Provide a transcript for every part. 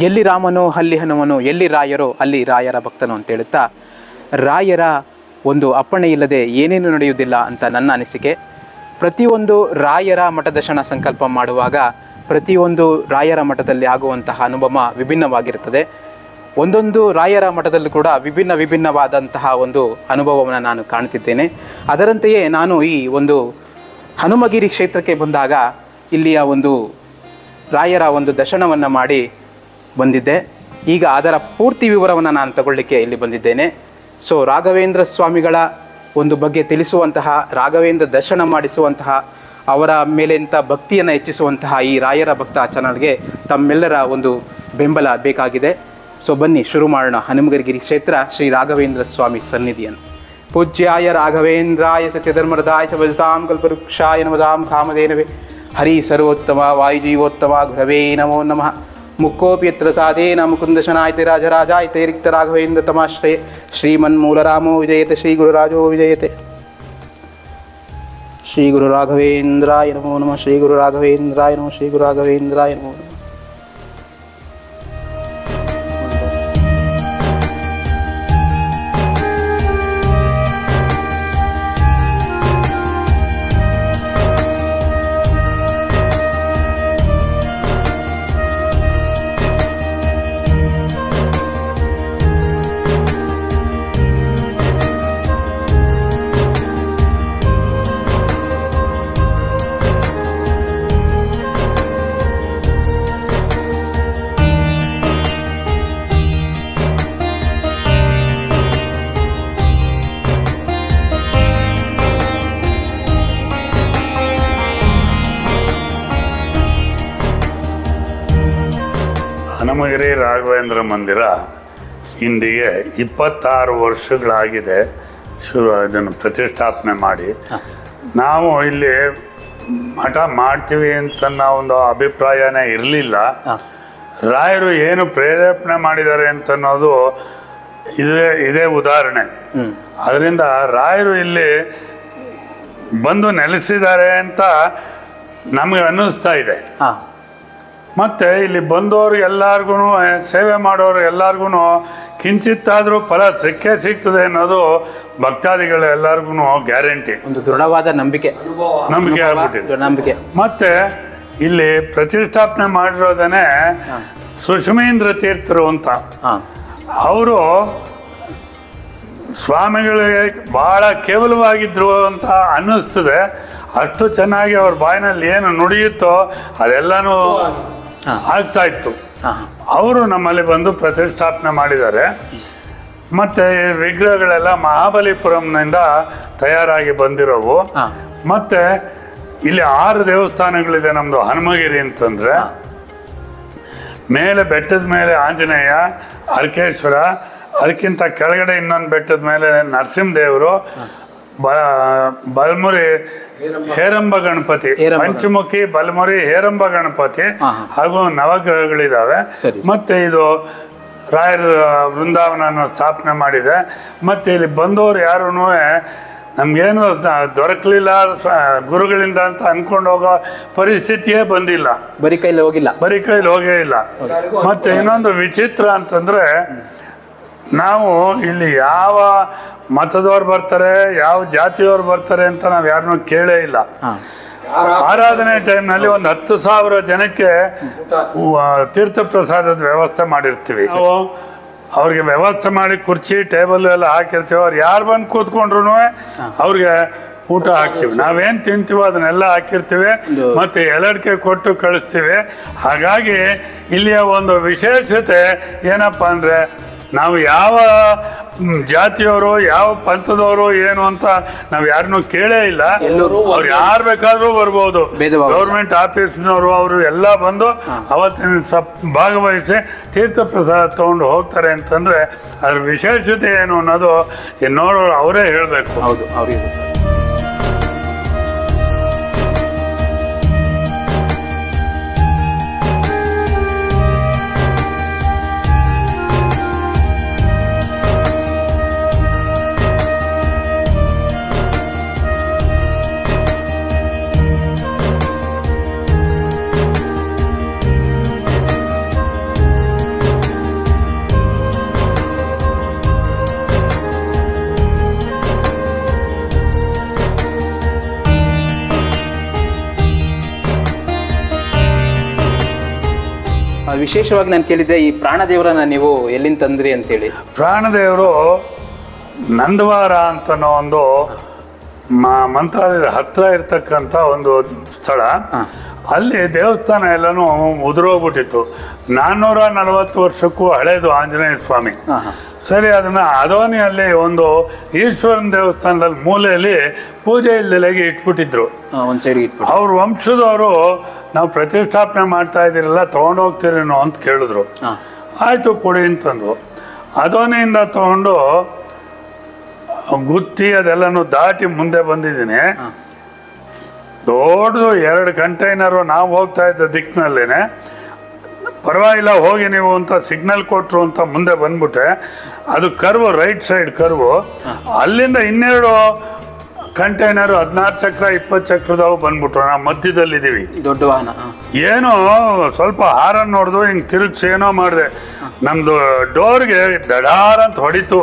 ಎಲ್ಲಿ ರಾಮನು, ಅಲ್ಲಿ ಹನುಮನು, ಎಲ್ಲಿ ರಾಯರೋ, ಅಲ್ಲಿ ರಾಯರ ಭಕ್ತನು ಅಂತ ಹೇಳುತ್ತಾ, ರಾಯರ ಒಂದು ಅಪ್ಪಣೆ ಇಲ್ಲದೆ ಏನೇನು ನಡೆಯುವುದಿಲ್ಲ ಅಂತ ನನ್ನ ಅನಿಸಿಕೆ. ಪ್ರತಿಯೊಂದು ರಾಯರ ಮಠದರ್ಶನ ಸಂಕಲ್ಪ ಮಾಡುವಾಗ ಪ್ರತಿಯೊಂದು ರಾಯರ ಮಠದಲ್ಲಿ ಆಗುವಂತಹ ಅನುಭವ ವಿಭಿನ್ನವಾಗಿರುತ್ತದೆ. ಒಂದೊಂದು ರಾಯರ ಮಠದಲ್ಲೂ ಕೂಡ ವಿಭಿನ್ನ ವಿಭಿನ್ನವಾದಂತಹ ಒಂದು ಅನುಭವವನ್ನು ನಾನು ಕಾಣ್ತಿದ್ದೇನೆ ಅದರಂತೆಯೇ ನಾನು ಈ ಒಂದು ಹನುಮಗಿರಿ ಕ್ಷೇತ್ರಕ್ಕೆ ಬಂದಾಗ ಇಲ್ಲಿಯ ಒಂದು ರಾಯರ ಒಂದು ದರ್ಶನವನ್ನು ಮಾಡಿ ಬಂದಿದ್ದೆ. ಈಗ ಅದರ ಪೂರ್ತಿ ವಿವರವನ್ನು ನಾನು ತಗೊಳ್ಳಿಕ್ಕೆ ಇಲ್ಲಿ ಬಂದಿದ್ದೇನೆ. ಸೊ ರಾಘವೇಂದ್ರ ಸ್ವಾಮಿಗಳ ಒಂದು ಬಗ್ಗೆ ತಿಳಿಸುವಂತಹ, ರಾಘವೇಂದ್ರ ದರ್ಶನ ಮಾಡಿಸುವಂತಹ, ಅವರ ಮೇಲೆಂಥ ಭಕ್ತಿಯನ್ನು ಹೆಚ್ಚಿಸುವಂತಹ ಈ ರಾಯರ ಭಕ್ತ ಚಾನಲ್ಗೆ ತಮ್ಮೆಲ್ಲರ ಒಂದು ಬೆಂಬಲ ಬೇಕಾಗಿದೆ. ಸೊ ಬನ್ನಿ, ಶುರು ಮಾಡೋಣ. ಹನುಮಗರಿಗಿರಿ ಕ್ಷೇತ್ರ, ಶ್ರೀ ರಾಘವೇಂದ್ರ ಸ್ವಾಮಿ ಸನ್ನಿಧಿಯನ್ನು. ಪೂಜ್ಯಾಯ ರಾಘವೇಂದ್ರಾಯ ಸತ್ಯಧರ್ಮರದಾಯ ಚ ಭಜತಾಂ ಕಲ್ಪವೃಕ್ಷಾಯ ನಮದಾಂ ಕಾಮಧೇನವೇ. ಹರಿ ಸರ್ವೋತ್ತಮ, ವಾಯುಜೀವೋತ್ತಮ, ಗುರವೇ ನಮೋ ನಮಃ. ಮುಕ್ಕೋಪಿ ಯತ್ರ ಸಾಧೇನ ಮುಕುಂದಶನಾಯತೆ ರಾಜರಾಜಾಯತೆ ರಿಕ್ತ ರಾಘವೇಂದ್ರ ತಮಾಶ್ರಯ. ಶ್ರೀಮನ್ಮೂಲರಾಮೋ ವಿಜಯತೆ ಶ್ರೀ ಗುರುರಾಜೋ ವಿಜಯತೆ. ಶ್ರೀ ಗುರು ರಾಘವೇಂದ್ರಾಯ ನಮೋ ನಮಃ. ಶ್ರೀ ಗುರು ರಾಘವೇಂದ್ರಾಯ ನಮೋ ಶ್ರೀ ಗುರು ರಾಘವೇಂದ್ರಾಯ ನಮೋ. ಹನುಮಗಿರಿ ರಾಘವೇಂದ್ರ ಮಂದಿರ ಇಂದಿಗೆ ಇಪ್ಪತ್ತಾರು ವರ್ಷಗಳಾಗಿದೆ. ಶುರು ಅದನ್ನು ಪ್ರತಿಷ್ಠಾಪನೆ ಮಾಡಿ. ನಾವು ಇಲ್ಲಿ ಮಠ ಮಾಡ್ತೀವಿ ಅಂತ ಒಂದು ಅಭಿಪ್ರಾಯನೇ ಇರಲಿಲ್ಲ. ರಾಯರು ಏನು ಪ್ರೇರೇಪಣೆ ಮಾಡಿದ್ದಾರೆ ಅಂತ ಅನ್ನೋದು ಇದೇ ಇದೇ ಉದಾಹರಣೆ. ಅದರಿಂದ ರಾಯರು ಇಲ್ಲಿ ಬಂದು ನೆಲೆಸಿದ್ದಾರೆ ಅಂತ ನಮಗೆ ಅನ್ನಿಸ್ತಾ ಇದೆ. ಮತ್ತೆ ಇಲ್ಲಿ ಬಂದವರು ಎಲ್ಲಾರ್ಗು ಸೇವೆ ಮಾಡೋರು ಎಲ್ಲಾರ್ಗು ಕಿಂಚಿತ್ತಾದರೂ ಫಲ ಸಿಕ್ಕೇ ಸಿಗ್ತದೆ ಅನ್ನೋದು ಭಕ್ತಾದಿಗಳ ಎಲ್ಲರಿಗೂ ಗ್ಯಾರಂಟಿ. ಒಂದು ದೃಢವಾದ ನಂಬಿಕೆ. ನಂಬಿಕೆ ಆಗ್ಬಿಟ್ಟಿದೆ. ನಂಬಿಕೆ ಮತ್ತೆ ಇಲ್ಲಿ ಪ್ರತಿಷ್ಠಾಪನೆ ಮಾಡಿರೋದೇ ಸುಷ್ಮೇಂದ್ರ ತೀರ್ಥರು ಅಂತ. ಅವರು ಸ್ವಾಮಿಗಳಿಗೆ ಬಹಳ ಕೇವಲವಾಗಿದ್ರು ಅಂತ ಅನ್ನಿಸ್ತದೆ. ಅಷ್ಟು ಚೆನ್ನಾಗಿ ಅವ್ರ ಬಾಯಿನಲ್ಲಿ ಏನು ನುಡಿಯುತ್ತೋ ಅದೆಲ್ಲನೂ ಆಗ್ತಾ ಇತ್ತು. ಅವರು ನಮ್ಮಲ್ಲಿ ಬಂದು ಪ್ರತಿಷ್ಠಾಪನೆ ಮಾಡಿದ್ದಾರೆ. ಮತ್ತು ವಿಗ್ರಹಗಳೆಲ್ಲ ಮಹಾಬಲಿಪುರಂನಿಂದ ತಯಾರಾಗಿ ಬಂದಿರೋವು. ಮತ್ತೆ ಮತ್ತು ಇಲ್ಲಿ ಆರು ದೇವಸ್ಥಾನಗಳಿದೆ ನಮ್ಮದು ಹನುಮಗಿರಿ ಅಂತಂದರೆ. ಮೇಲೆ ಬೆಟ್ಟದ ಮೇಲೆ ಆಂಜನೇಯ ಅರ್ಕೇಶ್ವರ ಅದಕ್ಕಿಂತ ಕೆಳಗಡೆ ಇನ್ನೊಂದು ಬೆಟ್ಟದ ಮೇಲೆ ನರಸಿಂಹದೇವರು ಬ ಬಲಮುರಿ ಹೇರಂಬ ಗಣಪತಿ ಪಂಚಮುಖಿ ಬಲಮುರಿ ಹೇರಂಬ ಗಣಪತಿ. ಹಾಗೂ ನವಗ್ರಹಗಳಿದ್ದಾವೆ. ಮತ್ತೆ ಇದು ರಾಯರ ವೃಂದಾವನ ಸ್ಥಾಪನೆ ಮಾಡಿದೆ. ಮತ್ತೆ ಇಲ್ಲಿ ಬಂದವರು ಯಾರೂ ನಮ್ಗೇನು ದೊರಕಲಿಲ್ಲ ಗುರುಗಳಿಂದ ಅಂತ ಅನ್ಕೊಂಡು ಹೋಗೋ ಪರಿಸ್ಥಿತಿಯೇ ಬಂದಿಲ್ಲ. ಬರೀ ಕೈಲಿ ಹೋಗಿಲ್ಲ. ಬರೀ ಕೈಲಿ ಹೋಗೇ ಇಲ್ಲ. ಮತ್ತೆ ಇನ್ನೊಂದು ವಿಚಿತ್ರ ಅಂತಂದ್ರೆ ನಾವು ಇಲ್ಲಿ ಯಾವ ಮತದವ್ರು ಬರ್ತಾರೆ ಯಾವ ಜಾತಿಯವ್ರು ಬರ್ತಾರೆ ಅಂತ ನಾವು ಯಾರನ್ನೂ ಕೇಳೇ ಇಲ್ಲ. ಆರಾಧನೆ ಟೈಮ್ನಲ್ಲಿ ಒಂದು ಹತ್ತು ಸಾವಿರ ಜನಕ್ಕೆ ತೀರ್ಥ ಪ್ರಸಾದದ ವ್ಯವಸ್ಥೆ ಮಾಡಿರ್ತೀವಿ. ಅವ್ರಿಗೆ ವ್ಯವಸ್ಥೆ ಮಾಡಿ ಕುರ್ಚಿ ಟೇಬಲ್ ಎಲ್ಲ ಹಾಕಿರ್ತೀವಿ. ಅವ್ರು ಯಾರು ಬಂದು ಕೂತ್ಕೊಂಡ್ರು ಅವ್ರಿಗೆ ಊಟ ಹಾಕ್ತೀವಿ. ನಾವೇನು ತಿಂತೀವೋ ಅದನ್ನೆಲ್ಲ ಹಾಕಿರ್ತೀವಿ. ಮತ್ತೆ ಎಲ್ಲಡಿಕೆ ಕೊಟ್ಟು ಕಳಿಸ್ತೀವಿ. ಹಾಗಾಗಿ ಇಲ್ಲಿಯ ಒಂದು ವಿಶೇಷತೆ ಏನಪ್ಪ ಅಂದರೆ ನಾವು ಯಾವ ಜಾತಿಯವರು ಯಾವ ಪಂಥದವರು ಏನು ಅಂತ ನಾವು ಯಾರನ್ನೂ ಕೇಳೇ ಇಲ್ಲ. ಅವ್ರು ಯಾರು ಬೇಕಾದ್ರೂ ಬರ್ಬೋದು. ಗೌರ್ಮೆಂಟ್ ಆಫೀಸ್ನವರು ಅವರು ಎಲ್ಲ ಬಂದು ಅವತ್ತಿನ ಸಪ್ ಭಾಗವಹಿಸಿ ತೀರ್ಥ ಪ್ರಸಾದ ತಗೊಂಡು ಹೋಗ್ತಾರೆ ಅಂತಂದ್ರೆ ಅದ್ರ ವಿಶೇಷತೆ ಏನು ಅನ್ನೋದು ನೋಡೋರು ಅವರೇ ಹೇಳಬೇಕು. ಹೌದು ಅವ್ರಿಗೆ ವಿಶೇಷವಾಗಿ ನಾನು ಕೇಳಿದ್ದೆ ಈ ಪ್ರಾಣದೇವರನ್ನ ನೀವು ಎಲ್ಲಿಂದ ತಂದ್ರಿ ಅಂತೇಳಿ. ಪ್ರಾಣದೇವರು ನಂದವಾರ ಅಂತ ಒಂದು ಮ- ಮಂತ್ರಾಲಯದ ಹತ್ರ ಇರ್ತಕ್ಕಂಥ ಒಂದು ಸ್ಥಳ. ಅಲ್ಲಿ ದೇವಸ್ಥಾನ ಎಲ್ಲನೂ ಉದುರೋಗ್ಬಿಟ್ಟಿತ್ತು ನಾನ್ನೂರ ನಲವತ್ತು ವರ್ಷಕ್ಕೂ ಹಳೇದು ಆಂಜನೇಯ ಸ್ವಾಮಿ. ಸರಿ ಅದನ್ನು ಅದೋನಿಯಲ್ಲಿ ಒಂದು ಈಶ್ವರನ ದೇವಸ್ಥಾನದಲ್ಲಿ ಮೂಲೆಯಲ್ಲಿ ಪೂಜೆ ಇಲ್ದಲೆಗೆ ಇಟ್ಬಿಟ್ಟಿದ್ರು. ಒಂದು ಸೈಡ್ ಅವ್ರ ವಂಶದವರು ನಾವು ಪ್ರತಿಷ್ಠಾಪನೆ ಮಾಡ್ತಾ ಇದ್ದೀರಲ್ಲ ತೊಗೊಂಡೋಗ್ತೀರೇನೋ ಅಂತ ಕೇಳಿದ್ರು. ಆಯಿತು ಕೊಡಿ ಅಂತಂದು ಅದೋನಿಯಿಂದ ತೊಗೊಂಡು ಗುತ್ತಿ ಅದೆಲ್ಲನೂ ದಾಟಿ ಮುಂದೆ ಬಂದಿದ್ದೀನಿ. ದೊಡ್ಡದು ಎರಡು ಕಂಟೈನರು ನಾವು ಹೋಗ್ತಾ ಇದ್ದ ದಿಕ್ಕಿನಲ್ಲೇನೆ ಪರವಾಗಿಲ್ಲ ಹೋಗಿ ನೀವು ಅಂತ ಸಿಗ್ನಲ್ ಕೊಟ್ಟರು ಅಂತ ಮುಂದೆ ಬಂದ್ಬಿಟ್ಟೆ ಅದು ಕರ್ವು ರೈಟ್ ಸೈಡ್ ಕರ್ವು ಅಲ್ಲಿಂದ ಇನ್ನೆರಡು ಕಂಟೈನರ್ ಹದಿನಾರು ಚಕ್ರ ಇಪ್ಪತ್ತು ಚಕ್ರದವು ಬಂದ್ಬಿಟ್ರು. ನಾವು ಮಧ್ಯದಲ್ಲಿದ್ದೀವಿ. ದೊಡ್ಡ ವಾಹನ ಏನೋ ಸ್ವಲ್ಪ ಹಾರನ್ ನೋಡ್ದು ಹಿಂಗೆ ತಿರುಗಿಸಿ ಏನೋ ಮಾಡಿದೆ. ನಮ್ಮದು ಡೋರ್ಗೆ ದಡಾರ ಅಂತ ಹೊಡಿತು.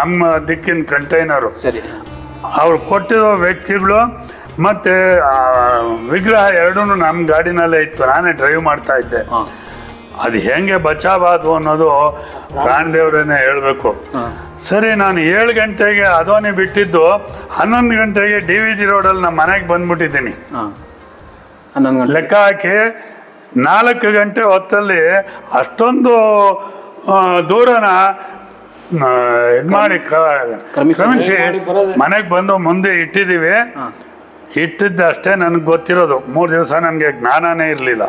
ನಮ್ಮ ದಿಕ್ಕಿನ ಕಂಟೈನರು ಸರಿ. ಅವ್ರು ಕೊಟ್ಟಿರೋ ವ್ಯಕ್ತಿಗಳು ಮತ್ತೆ ವಿಗ್ರಹ ಎರಡೂ ನಮ್ಮ ಗಾಡಿನಲ್ಲೇ ಇತ್ತು. ನಾನೇ ಡ್ರೈವ್ ಮಾಡ್ತಾ ಇದ್ದೆ. ಅದು ಹೆಂಗೆ ಬಚಾವಾದು ಅನ್ನೋದು ಪ್ರಾಣದೇವ್ರೇನೆ ಹೇಳ್ಬೇಕು. ಸರಿ ನಾನು ಏಳು ಗಂಟೆಗೆ ಅದೋನಿ ಬಿಟ್ಟಿದ್ದು ಹನ್ನೊಂದು ಗಂಟೆಗೆ ಡಿ ವಿ ಜಿ ರೋಡಲ್ಲಿ ನಮ್ಮ ಮನೆಗೆ ಬಂದ್ಬಿಟ್ಟಿದ್ದೀನಿ. ಲೆಕ್ಕ ಹಾಕಿ ನಾಲ್ಕು ಗಂಟೆ ಹೊತ್ತಲ್ಲಿ ಅಷ್ಟೊಂದು ದೂರನ ಇದು ಮಾಡಿ ಕ್ರಮಿಸಿ ಮನೆಗೆ ಬಂದು ಮುಂದೆ ಇಟ್ಟಿದ್ದೀವಿ. ಹಾಂ ಇಟ್ಟಿದ್ದೆ ಅಷ್ಟೇ ನನಗೆ ಗೊತ್ತಿರೋದು. ಮೂರು ದಿವಸ ನನಗೆ ಜ್ಞಾನನೇ ಇರಲಿಲ್ಲ.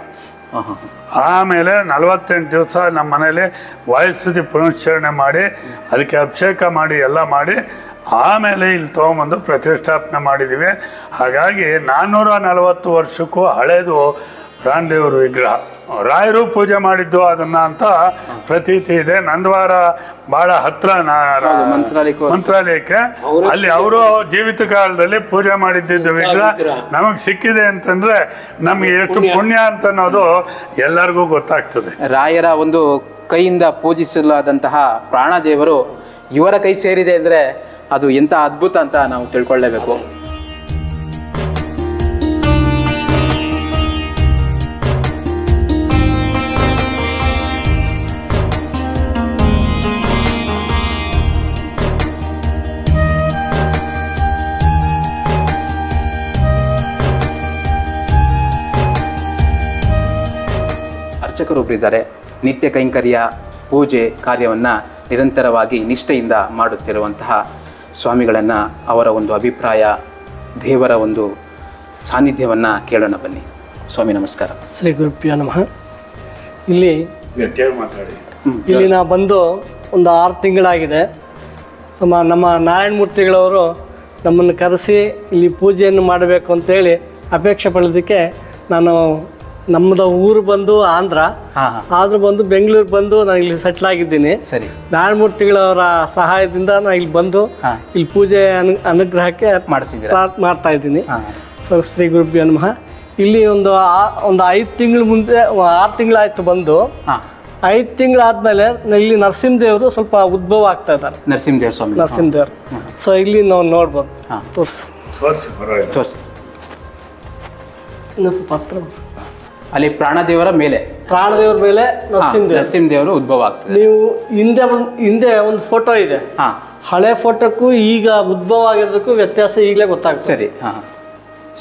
ಆಮೇಲೆ ನಲವತ್ತೆಂಟು ದಿವಸ ನಮ್ಮ ಮನೇಲಿ ವಾಯುಸ್ತುತಿ ಪುನಶ್ಚರಣೆ ಮಾಡಿ ಅದಕ್ಕೆ ಅಭಿಷೇಕ ಮಾಡಿ, ಎಲ್ಲ ಮಾಡಿ, ಆಮೇಲೆ ಇಲ್ಲಿ ತೊಗೊಂಬಂದು ಪ್ರತಿಷ್ಠಾಪನೆ ಮಾಡಿದ್ದೀವಿ ಹಾಗಾಗಿ ನಾನ್ನೂರ ನಲವತ್ತು ವರ್ಷಕ್ಕೂ ಹಳೇದು ಪ್ರಾಣದೇವರು ವಿಗ್ರಹ ರಾಯರು ಪೂಜೆ ಮಾಡಿದ್ದು ಅದನ್ನ ಅಂತ ಪ್ರತೀತಿ ಇದೆ. ನಂದವಾರ ಬಹಳ ಹತ್ರ ಮಂತ್ರಾಲಯಕ್ಕೂ- ಮಂತ್ರಾಲಯಕ್ಕೆ. ಅಲ್ಲಿ ಅವರು ಜೀವಿತ ಕಾಲದಲ್ಲಿ ಪೂಜೆ ಮಾಡಿದ್ದಿದ್ದು ವಿಗ್ರಹ ನಮಗೆ ಸಿಕ್ಕಿದೆ ಅಂತಂದ್ರೆ ನಮ್ಗೆ ಎಷ್ಟು ಪುಣ್ಯ. ಅಂತ ಅನ್ನೋದು ಎಲ್ಲರಿಗೂ ಗೊತ್ತಾಗ್ತದೆ. ರಾಯರ ಒಂದು ಕೈಯಿಂದ ಪೂಜಿಸಲಾದಂತಹ ಪ್ರಾಣದೇವರು ಇವರ ಕೈ ಸೇರಿದೆ ಅಂದರೆ ಅದು ಎಂಥ ಅದ್ಭುತ ಅಂತ ನಾವು ತಿಳ್ಕೊಳ್ಳೇಬೇಕು ಅರ್ಚಕರೊಬ್ಬರಿದ್ದಾರೆ. ನಿತ್ಯ ಕೈಂಕರ್ಯ ಪೂಜೆ ಕಾರ್ಯವನ್ನು ನಿರಂತರವಾಗಿ ನಿಷ್ಠೆಯಿಂದ ಮಾಡುತ್ತಿರುವಂತಹ ಸ್ವಾಮಿಗಳನ್ನು ಅವರ ಒಂದು ಅಭಿಪ್ರಾಯ ದೇವರ ಒಂದು ಸಾನ್ನಿಧ್ಯವನ್ನು ಕೇಳೋಣ ಬನ್ನಿ. ಸ್ವಾಮಿ ನಮಸ್ಕಾರ. ಶ್ರೀ ಗುರುಪ್ರಿಯ ನಮಃ. ಇಲ್ಲಿ ಮಾತಾಡಿ. ಇಲ್ಲಿ ನಾ ಬಂದು ಒಂದು ಆರು ತಿಂಗಳಾಗಿದೆ. ಸಮ ನಮ್ಮ ನಾರಾಯಣ ಮೂರ್ತಿಗಳವರು ನಮ್ಮನ್ನು ಕರೆಸಿ ಇಲ್ಲಿ ಪೂಜೆಯನ್ನು ಮಾಡಬೇಕು ಅಂತೇಳಿ ಅಪೇಕ್ಷೆ ಪಡೋದಕ್ಕೆ ನಾನು ನಮ್ಮದು ಊರು ಬಂದು ಆಂಧ್ರ. ಆದ್ರೂ ಹಾಂ. ಆದರೂ ಬಂದು ಬೆಂಗಳೂರು ಬಂದು ನಾನು ಇಲ್ಲಿ ಸೆಟ್ಲ್ ಆಗಿದ್ದೀನಿ. ಸರಿ. ನಾರಾಯಣ ಮೂರ್ತಿಗಳವರ ಸಹಾಯದಿಂದ ನಾನು ಇಲ್ಲಿ ಬಂದು ಇಲ್ಲಿ ಪೂಜೆ ಅನು ಅನುಗ್ರಹಕ್ಕೆ ಮಾಡ್ತೀನಿ ಮಾಡ್ತಾ ಇದ್ದೀನಿ. ಸೊ ಶ್ರೀ ಗುರುಭ್ಯೋ ನಮಃ. ಇಲ್ಲಿ ಒಂದು ಆ- ಒಂದು ಐದು ತಿಂಗಳು ಮುಂದೆ ಆರು ತಿಂಗಳಾಯ್ತು ಬಂದು. ಐದು ತಿಂಗಳಾದ್ಮೇಲೆ ಇಲ್ಲಿ ನರಸಿಂಹದೇವರು ಸ್ವಲ್ಪ ಉದ್ಭವ ಆಗ್ತಾ ಇದ್ದಾರೆ. ನರಸಿಂಹದೇವ್ ಸ್ವಾಮಿ. ನರಸಿಂಹದೇವರು. ಸೊ ಇಲ್ಲಿ ನಾವು ನೋಡ್ಬೋದು. ತೋರ್ಸಿ ತೋರಿಸಿ. ತೋರಿಸಿ ಪರವಾಗಿಲ್ಲ. ತೋರಿಸಿ. ಇನ್ನೂ ಸ್ವಲ್ಪ ಹತ್ರ ಅಲ್ಲಿ ಪ್ರಾಣದೇವರ ಮೇಲೆ. ಪ್ರಾಣದೇವರ ಮೇಲೆ ನರಸಿಂಹ ದೇವರು. ಉದ್ಭವ ಆಗ್ತದೆ. ನೀವು ಹಿಂದೆ ಒಂದ್- ಹಿಂದೆ ಒಂದು ಫೋಟೋ ಇದೆ. ಹಾಂ. ಹಳೆ ಫೋಟೋಕ್ಕೂ ಈಗ ಉದ್ಭವ ಆಗಿರೋದಕ್ಕೂ ವ್ಯತ್ಯಾಸ ಈಗಲೇ ಗೊತ್ತಾಗ್ತದೆ. ಸರಿ ಹಾಂ.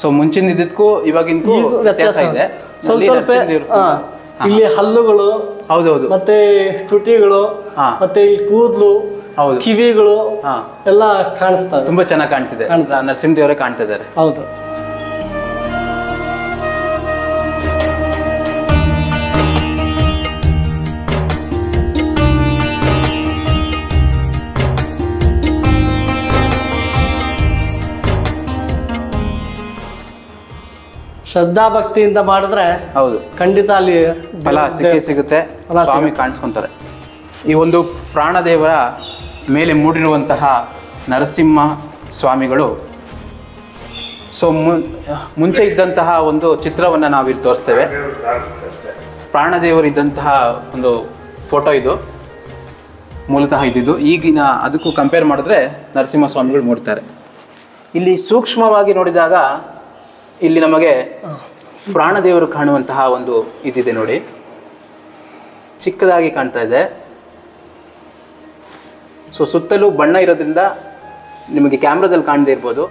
ಸೊ ಮುಂಚಿನ ಇದ್ದಕ್ಕೂ ಇವಾಗಿನ ಈಗ ವ್ಯತ್ಯಾಸ ಇದೆ. ಸ್ವಲ್ಪ ಅಲ್ಲಿ ಸ್ವಲ್ಪ ಹಾ, ಇಲ್ಲಿ ಹಲ್ಲುಗಳು ಹೌದೌದು. ಮತ್ತೆ ತುಟಿಗಳು ಹಾ. ಮತ್ತೆ ಇಲ್ಲಿ ಕೂದಲು ಹೌದು. ಕಿವಿಗಳು ಹಾ. ಎಲ್ಲ ಕಾಣಿಸ್ತವೆ ತುಂಬಾ ಚೆನ್ನಾಗಿ ಕಾಣ್ತಿದೆ. ನರಸಿಂಹ ದೇವರೇ ಕಾಣ್ತಿದ್ದಾರೆ ಹೌದು. ಶ್ರದ್ಧಾ ಭಕ್ತಿಯಿಂದ ಮಾಡಿದ್ರೆ ಹೌದು. ಖಂಡಿತ ಅಲ್ಲಿ ಫಲ ಸಿಕ್ಕೇ ಸಿಗುತ್ತೆ. ಸ್ವಾಮಿ ಕಾಣಿಸ್ಕೊಂತಾರೆ. ಈ ಒಂದು ಪ್ರಾಣದೇವರ ಮೇಲೆ ಮೂಡಿರುವಂತಹ ನರಸಿಂಹ ಸ್ವಾಮಿಗಳು. ಸೊ ಮುಂಚೆ ಇದ್ದಂತಹ ಒಂದು ಚಿತ್ರವನ್ನು ನಾವು ಇಲ್ಲಿ ತೋರಿಸ್ತೇವೆ. ಪ್ರಾಣದೇವರು ಇದ್ದಂತಹ ಒಂದು ಫೋಟೋ ಇದು. ಮೂಲತಃ ಇದ್ದಿದ್ದು. ಈಗಿನ ಅದಕ್ಕೂ ಕಂಪೇರ್ ಮಾಡಿದ್ರೆ ನರಸಿಂಹ ಸ್ವಾಮಿಗಳು ಮೂಡ್ತಾರೆ. ಇಲ್ಲಿ ಸೂಕ್ಷ್ಮವಾಗಿ ನೋಡಿದಾಗ ಇಲ್ಲಿ ನಮಗೆ ಪ್ರಾಣದೇವರು ಕಾಣುವಂತಹ ಒಂದು ಇದಿದೆ ನೋಡಿ. ಚಿಕ್ಕದಾಗಿ ಕಾಣ್ತಾ ಇದೆ. ಸೊ ಸುತ್ತಲೂ ಬಣ್ಣ ಇರೋದ್ರಿಂದ ನಿಮಗೆ ಕ್ಯಾಮ್ರಾದಲ್ಲಿ ಕಾಣದೇ ಇರ್ಬೋದು.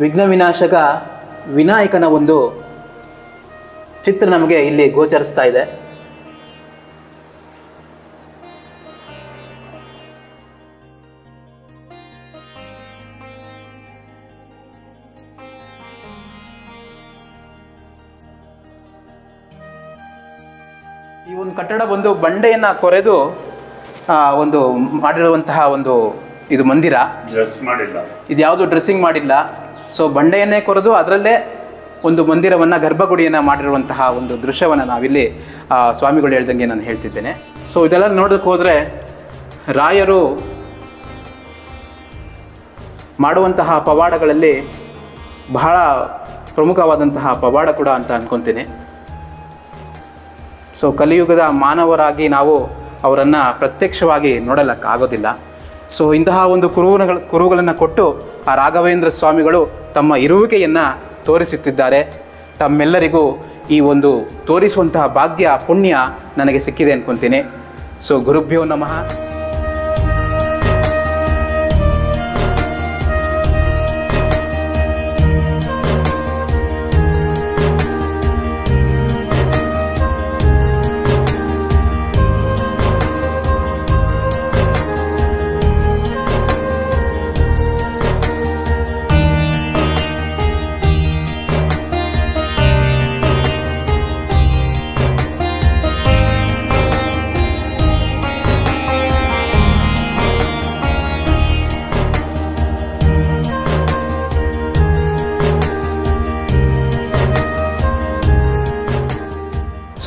ವಿಘ್ನ ವಿನಾಶಕ ವಿನಾಯಕನ ಒಂದು ಚಿತ್ರ ನಮಗೆ ಇಲ್ಲಿ ಗೋಚರಿಸ್ತಾ ಇದೆ. ಒಂದು ಕಟ್ಟಡ ಒಂದು ಬಂಡೆಯನ್ನು ಕೊರೆದು ಒಂದು ಮಾಡಿರುವಂತಹ ಒಂದು ಇದು ಮಂದಿರ. ಡ್ರೆಸ್ ಮಾಡಿಲ್ಲ. ಇದು ಯಾವುದು ಡ್ರೆಸ್ಸಿಂಗ್ ಮಾಡಿಲ್ಲ. ಸೊ ಬಂಡೆಯನ್ನೇ ಕೊರೆದು ಅದರಲ್ಲೇ ಒಂದು ಮಂದಿರವನ್ನು ಗರ್ಭಗುಡಿಯನ್ನು ಮಾಡಿರುವಂತಹ ಒಂದು ದೃಶ್ಯವನ್ನು ನಾವಿಲ್ಲಿ ಸ್ವಾಮಿಗಳು ಹೇಳ್ದಂಗೆ ನಾನು ಹೇಳ್ತಿದ್ದೇನೆ. ಸೊ ಇದೆಲ್ಲ ನೋಡೋದಕ್ಕೆ ಹೋದರೆ ರಾಯರು ಮಾಡುವಂತಹ ಪವಾಡಗಳಲ್ಲಿ ಬಹಳ ಪ್ರಮುಖವಾದಂತಹ ಪವಾಡ ಕೂಡ ಅಂತ ಅನ್ಕೊತೀನಿ. ಸೊ ಕಲಿಯುಗದ ಮಾನವರಾಗಿ ನಾವು ಅವರನ್ನು ಪ್ರತ್ಯಕ್ಷವಾಗಿ ನೋಡಲಕ್ಕಾಗೋದಿಲ್ಲ. ಸೊ ಇಂತಹ ಒಂದು ಕುರುಹುಗಳ ಕುರುಹುಗಳನ್ನು ಕೊಟ್ಟು ಆ ರಾಘವೇಂದ್ರ ಸ್ವಾಮಿಗಳು ತಮ್ಮ ಇರುವಿಕೆಯನ್ನು ತೋರಿಸುತ್ತಿದ್ದಾರೆ. ತಮ್ಮೆಲ್ಲರಿಗೂ ಈ ಒಂದು ತೋರಿಸುವಂತಹ ಭಾಗ್ಯ, ಪುಣ್ಯ ನನಗೆ ಸಿಕ್ಕಿದೆ ಅನ್ಕೊತೀನಿ. ಸೊ ಗುರುಭ್ಯೋ ನಮಃ.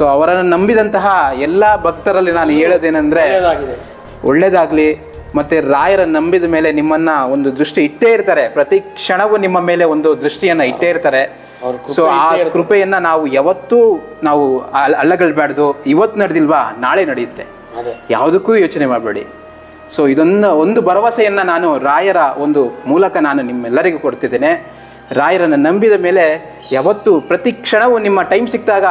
ಅವರನ್ನು ನಂಬಿದಂತಹ ಎಲ್ಲ ಭಕ್ತರಲ್ಲಿ ನಾನು ಹೇಳೋದೇನೆಂದರೆ ಒಳ್ಳೇದಾಗಲಿ ಮತ್ತೆ ರಾಯರ ನಂಬಿದ ಮೇಲೆ ನಿಮ್ಮನ್ನ ಒಂದು ದೃಷ್ಟಿ ಇಟ್ಟೇ ಇರ್ತಾರೆ. ಪ್ರತಿ ಕ್ಷಣವೂ ನಿಮ್ಮ ಮೇಲೆ ಒಂದು ದೃಷ್ಟಿಯನ್ನ ಇಟ್ಟೇ ಇರ್ತಾರೆ. ಸೊ ಆ ಕೃಪೆಯನ್ನ ನಾವು ಯಾವತ್ತೂ ನಾವು ಅಲ್- ಅಲ್ಲಗಳ್ಬಾರ್ದು ಇವತ್ತು ನಡೆದಿಲ್ವಾ ನಾಳೆ ನಡೆಯುತ್ತೆ. ಯಾವುದಕ್ಕೂ ಯೋಚನೆ ಮಾಡಬೇಡಿ. ಸೊ ಇದೊಂದು ಒಂದು ಭರವಸೆಯನ್ನು ನಾನು ರಾಯರ ಒಂದು ಮೂಲಕ ನಾನು ನಿಮ್ಮೆಲ್ಲರಿಗೂ ಕೊಡ್ತಿದ್ದೇನೆ. ರಾಯರನ್ನು ನಂಬಿದ ಮೇಲೆ ಯಾವತ್ತು ಪ್ರತಿ ಕ್ಷಣವೂ ನಿಮ್ಮ ಟೈಮ್ ಸಿಕ್ಕಿದಾಗ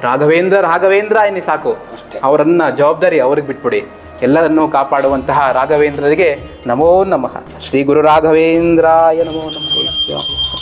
ರಾಘವೇಂದ್ರ ರಾಘವೇಂದ್ರ ಎನ್ನಿ ಸಾಕು. ಅವರನ್ನ ಜವಾಬ್ದಾರಿ ಅವ್ರಿಗೆ ಬಿಟ್ಬಿಡಿ. ಎಲ್ಲರನ್ನು ಕಾಪಾಡುವಂತಹ ರಾಘವೇಂದ್ರರಿಗೆ ನಮೋ ನಮಃ. ಶ್ರೀ ಗುರು ರಾಘವೇಂದ್ರಾಯ ನಮೋ ನಮಃ.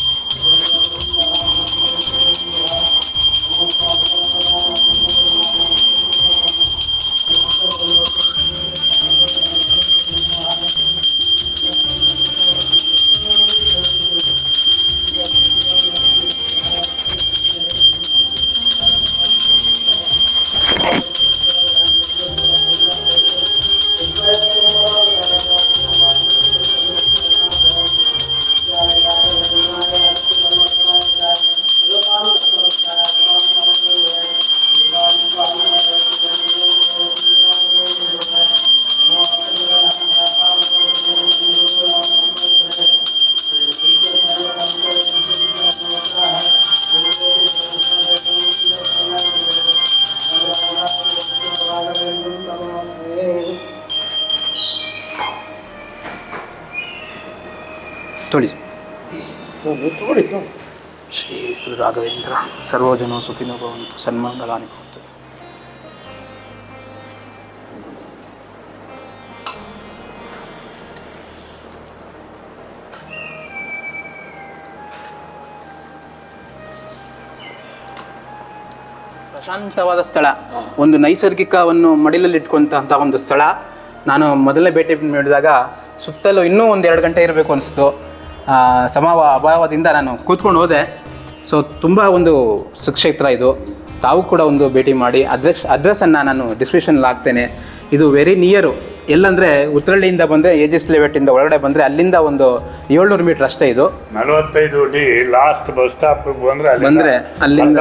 ಶ್ರೀ ಗುರು ರಾಘವೇಂದ್ರ ಸರ್ವಜನೋ ಸುಖಿನೋ ಭವಂತು. ಪ್ರಶಾಂತವಾದ ಸ್ಥಳ. ಒಂದು ನೈಸರ್ಗಿಕವನ್ನು ಮಡಿಲಲ್ಲಿ ಇಟ್ಕೊಂತ ಒಂದು ಸ್ಥಳ. ನಾನು ಮೊದಲನೇ ಭೇಟಿ ನೀಡಿದಾಗ ಸುತ್ತಲೂ ಇನ್ನೂ ಒಂದು ಎರಡು ಗಂಟೆ ಇರಬೇಕು ಅನಿಸ್ತು. ಸಮಾವ ಅಭಾವದಿಂದ ನಾನು ಕೂತ್ಕೊಂಡು ಹೋದೆ. ಸೊ ತುಂಬ ಒಂದು ಸುಕ್ಷೇತ್ರ ಇದು. ತಾವು ಕೂಡ ಒಂದು ಭೇಟಿ ಮಾಡಿ ಅಡ್ರೆಸ್ ಅಡ್ರೆಸ್ಸನ್ನು ನಾನು ಡಿಸ್ಕ್ರಿಪ್ಷನ್ಲ್ಲಿ ಹಾಕ್ತೇನೆ. ಇದು ವೆರಿ ನಿಯರು ಎಲ್ಲಂದರೆ ಉತ್ತರಳ್ಳಿಯಿಂದ ಬಂದರೆ ಏಜಿಸ್ ಲೆವೆಟ್ಟಿಂದ ಒಳಗಡೆ ಬಂದರೆ ಅಲ್ಲಿಂದ ಒಂದು ಏಳ್ನೂರು ಮೀಟ್ರ್ ಅಷ್ಟೇ ಇದು. ನಲವತ್ತೈದು ಡಿ ಲಾಸ್ಟ್ ಬಸ್ ಸ್ಟಾಪ್ ಬಂದರೆ ಅಲ್ಲಿಂದ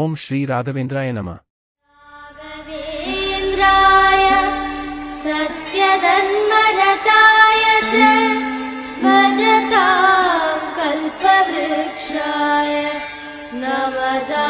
ॐ श्रीराधवेन्द्राय नम राघवेन्द्राय सत्यदन्मरताय च भजता कल्पवृक्षाय नमदा